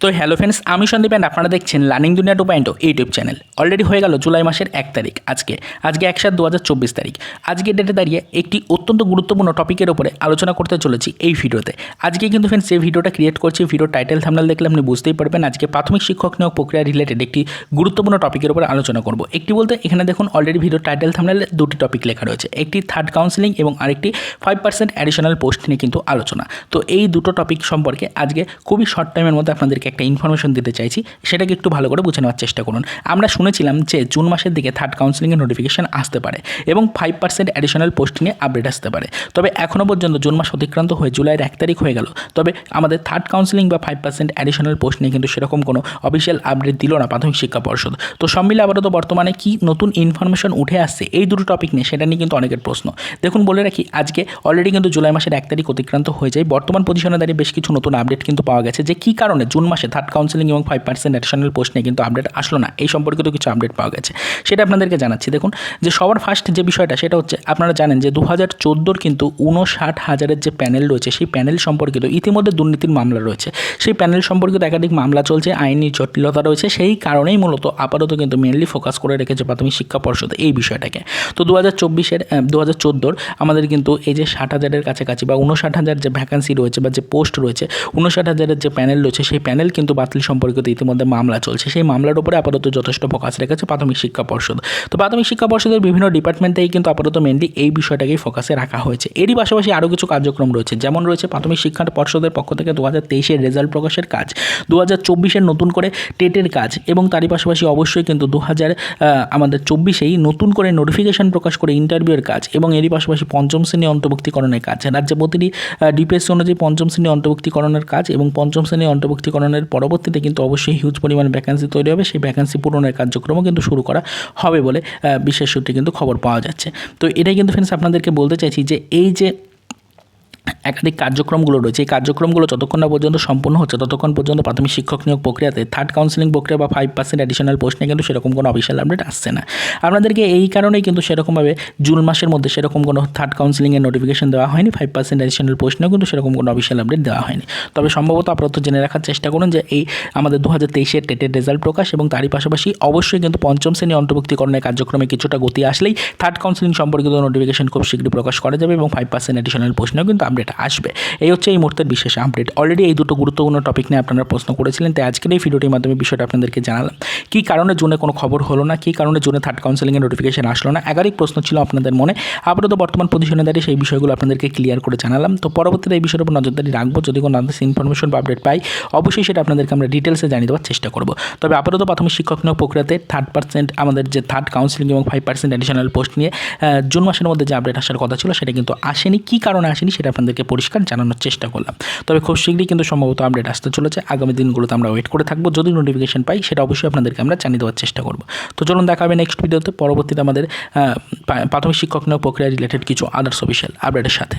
তো hello friends, আমি Sandeep and আপনারা দেখছেন learning Duniya two point YouTube channel. Already হয়ে গেল জুলাই মাসের এক তারিখ, আজকে। আজকে এক সাত দু হাজার চব্বিশ তারিখ। আজকে ডেটে দাঁড়িয়ে একটি অত্যন্ত গুরুত্বপূর্ণ টপিকের উপরে আলোচনা করতে চলেছি এই ভিডিওতে। আজকে কিন্তু ফ্রেন্ডস এই ভিডিওটা ক্রিয়েট করছি ভিডিও টাইটেল থামনাল দেখলে আপনি বুঝতেই পারবেন, আজকে প্রাথমিক শিক্ষক নিয়োগ প্রক্রিয়া রিলেটেড একটি গুরুত্বপূর্ণ টপিকের উপরে আলোচনা করব। একটি বলতে এখানে দেখুন অলরেডি ভিডিও টাইটেল থামনালে দুটি টপিক লেখা রয়েছে। একটি থার্ড কাউন্সিলিং এবং আরেকটি ফাইভ পার্সেন্ট অ্যাডিশনাল পোস্ট নিয়ে কিন্তু আলোচনা। তো এই দুটো টপিক সম্পর্কে আজকে খুবই শর্ট টাইমের মধ্যে আপনাদেরকে একটা ইনফরমেশন দিতে চাইছি, সেটাকে একটু ভালো করে বুঝে নেওয়ার চেষ্টা করুন। আমরা শুনেছিলাম যে জুন মাসের দিকে থার্ড কাউন্সিলিংয়ের নোটিফিকেশন আসতে পারে এবং ফাইভ পার্সেন্ট অ্যাডিশনাল পোস্টিংয়ে আপডেট আসতে পারে। তবে এখনও পর্যন্ত জুন মাস অতিক্রান্ত হয়ে জুলাইয়ের এক তারিখ হয়ে গেল। তবে আমাদের থার্ড কাউন্সিলিং বা ফাইভ পার্সেন্ট অ্যাডিশনাল পোস্ট নিয়ে কিন্তু সেরকম কোনো অফিসিয়াল আপডেট দিল না প্রাথমিক শিক্ষা পর্ষদ। তো সব মিলে আপাতত বর্তমানে কি নতুন ইনফরমেশন উঠে আসছে, এই দুটো টপিক নিয়ে সেটা নিয়ে কিন্তু অনেকের প্রশ্ন। দেখুন, বলে রাখি, আজকে অলরেডি কিন্তু জুলাই মাসের এক তারিখ অতিক্রান্ত হয়ে যায়। বর্তমান পজিশনে দাঁড়িয়ে বেশ কিছু নতুন আপডেট কিন্তু পাওয়া গেছে যে কী কারণে জুন মাসে থার্ড কাউন্সিলিং এবং ফাইভ পার্সেন্ট অ্যাডিশনাল পোস্ট নিয়ে কিন্তু আপডেট আসলো না। এই সম্পর্কিত কিছু আপডেট পাওয়া গেছে। সেটা আপনাদেরকে জানাচ্ছি। দেখুন, যে সবার ফার্স্ট যে বিষয়টা, সেটা হচ্ছে আপনারা জানেন যে দু হাজার চোদ্দোর কিন্তু উনষাট হাজারের যে প্যানেল রয়েছে, সেই প্যানেল সম্পর্কিত ইতিমধ্যে দুর্নীতির মামলা রয়েছে। সেই প্যানেল সম্পর্কিত একাধিক মামলা চলছে, আইনি জটিলতা রয়েছে। সেই কারণেই মূলত আপাতত কিন্তু মেনলি ফোকাস করে রেখেছে প্রাথমিক শিক্ষা পর্ষদ এই বিষয়টাকে। তো দু হাজার চব্বিশের দু হাজার চোদ্দোর আমাদের কিন্তু এই যে ষাট হাজারের কাছাকাছি বা উনষাট হাজার যে ভ্যাকান্সি রয়েছে বা যে পোস্ট রয়েছে উনষাট হাজারের যে প্যানেল রয়েছে, সেই প্যানেল কিন্তু বাতিল সম্পর্কিত ইতিমধ্যে মামলা চলছে। সেই মামলার উপরে আপাতত যথেষ্ট ফোকাস রেখেছে প্রাথমিক শিক্ষা পর্ষদ। তো প্রাথমিক শিক্ষা পর্ষদের বিভিন্ন ডিপার্টমেন্টেই কিন্তু আপাতত মেনলি এই বিষয়টাকেই ফোকাসে রাখা হয়েছে। এরই পাশাপাশি আরও কিছু কার্যক্রম রয়েছে, যেমন রয়েছে প্রাথমিক শিক্ষা পর্ষদের পক্ষ থেকে দু হাজার তেইশের রেজাল্ট প্রকাশের কাজ দু হাজার চব্বিশের নতুন করে টেটের কাজ এবং তারই পাশাপাশি অবশ্যই কিন্তু দু হাজার আমাদের চব্বিশেই নতুন করে নোটিফিকেশন প্রকাশ করে ইন্টারভিউয়ের কাজ এবং এরই পাশাপাশি পঞ্চম শ্রেণি অন্তর্ভুক্তিকরণের কাজ। রাজ্যে প্রতিটি ডিপিএসসি অনুযায়ী পঞ্চম শ্রেণি অন্তর্ভুক্তিকরণের কাজ এবং পঞ্চম শ্রেণি অন্তর্ভুক্তিকরণের পরবর্তীতে কিন্তু অবশ্যই হিউজ পরিমাণ ভ্যাকান্সি তৈরি হবে। সেই ভ্যাকান্সি পূরণের কার্যক্রমও কিন্তু শুরু করা হবে বলে বিশেষ সূত্রে কিন্তু খবর পাওয়া যাচ্ছে। তো এটাই কিন্তু ফ্রেন্ডস আপনাদেরকে বলতে চাইছি যে, এই যে একাধিক কার্যক্রমগুলো রয়েছে। এই কার্যক্রমগুলো যতক্ষণ না পর্যন্ত সম্পূর্ণ হচ্ছে, ততক্ষণ পর্যন্ত প্রাথমিক শিক্ষক নিয়োগ প্রক্রিয়াতে থার্ড কাউন্সিলিং প্রক্রিয়া বা ফাইভ পার্সেন্ট অ্যাডিশনাল পোস্ট কিন্তু সেরকম কোনো অফিসিয়াল আপডেট আসছে না। আপনাদেরকে এই কারণেই কিন্তু সেরকমভাবে জুন মাসের মধ্যে সেরকম কোনো থার্ড কাউন্সিলিংয়ের নোটিফিকেশন দেওয়া হয়নি ফাইভ পার্সেন্ট অ্যাডিশনাল পোস্ট নিয়েও কিন্তু সেরকম কোনো অফিসিয়াল আপডেট দেওয়া হয়নি। তবে সম্ভবত আপাতত জেনে রাখার চেষ্টা করুন যে এই আমাদের দু হাজার তেইশের টেটের রেজাল্ট প্রকাশ এবং তারই পাশাপাশি অবশ্যই কিন্তু পঞ্চম শ্রেণি অন্তর্ভুক্তিকরণের কার্যক্রমে কিছুটা গতি আসলেই থার্ড কাউন্সিলিং সম্পর্কিত নোটিফিকেশন খুব শীঘ্রই প্রকাশ করা যাবে এবং ফাইভ পার্সেন্ট অ্যাডিশনাল পোস্ট নিয়েও কিন্তু আপডেট আসবে। এই হচ্ছে এই মুহূর্তের বিশেষ আপডেট। অলরেডি এই দুটো গুরুত্বপূর্ণ টপিক নিয়ে আপনারা প্রশ্ন করেছিলেন, তাই আজকের এই ভিডিওটির মাধ্যমে বিষয়টা আপনাদেরকে জানালাম। কী কারণে জুনে কোনো খবর হলো না? কী কারণে জুনে থার্ড কাউন্সিলিংয়ের নোটিফিকেশন আসলো না? একাধিক প্রশ্ন ছিল আপনাদের মনে। আপাতত বর্তমান পজিশনে দাঁড়িয়ে সেই বিষয়গুলো আপনাদেরকে ক্লিয়ার করে জানালাম। তো পরবর্তীতে এই বিষয়ের উপর নজরদারি রাখব। যদি কোনো আদার্স ইনফরমেশন বা আপডেট পাই, অবশ্যই সেটা আপনাদেরকে আমরা ডিটেলসে জানিয়ে দেওয়ার চেষ্টা করব। তবে আপাতত প্রাথমিক শিক্ষক নিয়োগ প্রক্রিয়াতে থার্ড পার্সেন্ট আমাদের যে থার্ড কাউন্সিলিং এবং ফাইভ পার্সেন্ট অ্যাডিশনাল পোস্ট নিয়ে জুন মাসের মধ্যে যে আপডেট আসার কথা ছিল, সেটা কিন্তু আসেনি। কী কারণে আসেনি, সেটা আপনাদেরকে পরিষ্কার জানানোর চেষ্টা করলাম। তবে খুব শীঘ্রই কিন্তু সম্ভবত আপডেট আসতে চলেছে। আগামী দিনগুলোতে আমরা ওয়েট করে থাকব। যদি নোটিফিকেশন পাই, সেটা অবশ্যই আপনাদেরকে আমরা জানিয়ে দেওয়ার চেষ্টা করব। তো চলুন দেখা হবে নেক্সট ভিডিওতে পরবর্তীতে আমাদের প্রাথমিক শিক্ষক নিয়োগ প্রক্রিয়া রিলেটেড কিছু আদার্স অফিসিয়াল আপডেটের সাথে।